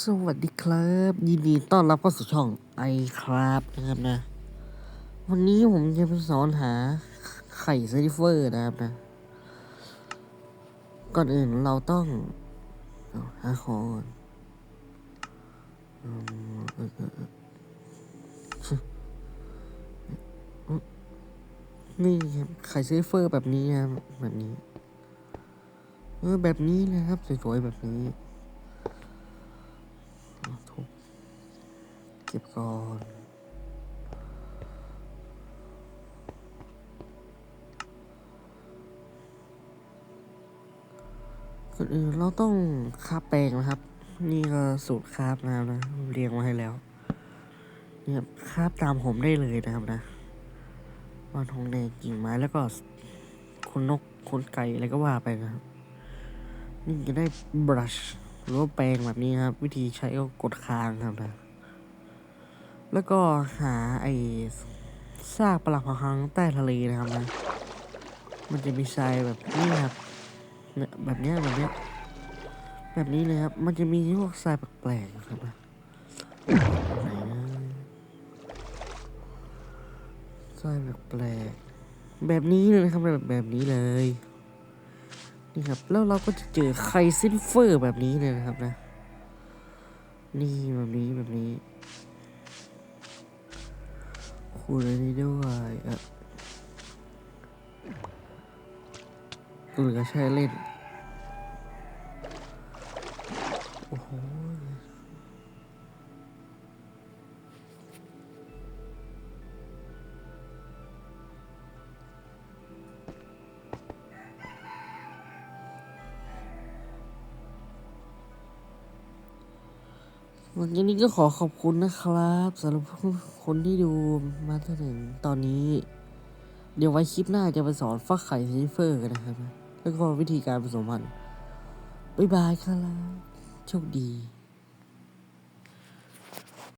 สวัสดีครับ ยินดีต้อนรับเข้าสู่ช่องไอครับนะครับนะ วันนี้ผมจะไปสอนหาไข่ซิลิเฟอร์นะครับนะ ก่อนอื่นเราต้องอหาของก่อนนี่ครับไข่ซิลิเฟอร์แบบนี้ครับแบบนี้ เออแบบนี้เลยครับสวยๆแบบนี้ ทุบเก่อน ก่อนอื่นเราต้องคาบแปลงนะครับ นี่ก็สูตรคาบนะครับนะ เรียงมาให้แล้วเนี่ยคาบตามผมได้เลยนะครับนะวางทองแดงกิ่งไม้แล้วก็คนนกคนไก่อะไรก็ว่าไปนะครับนี่จะได้บรัชหรือว่าแปรงแบบนี้ครับ วิธีใช้ก็กดค้างครับนะ แล้วก็หาไอ้ซากปลักหักพังใต้ทะเลนะครับนะ มันจะมีทรายแบบนี้ครับแบบนี้แบบนี้แบบนี้เลยครับ มันจะมีพวกทรายแปลกๆนะครับนะไหนนะทรายแปลกๆแบบนี้เลยนะครับแบบแบบนี้เลยนี่ครับแล้วเราก็จะเจอไคซินเฟอร์แบบนี้เลยนะครับนะ นี่แบบนี้แบบนี้ คูดอันนี้ด้วยอะเหลือใช้เล่น วันนี้ก็ขอขอบคุณนะครับสำหรับคนที่ดูมาจนถึงตอนนี้ เดี๋ยวไว้คลิปหน้าจะไปสอนฟักไข่ซิลิเฟอร์กันนะครับ แล้วก็วิธีการผสมพันธุ์บ๊ายบายครับโชคดี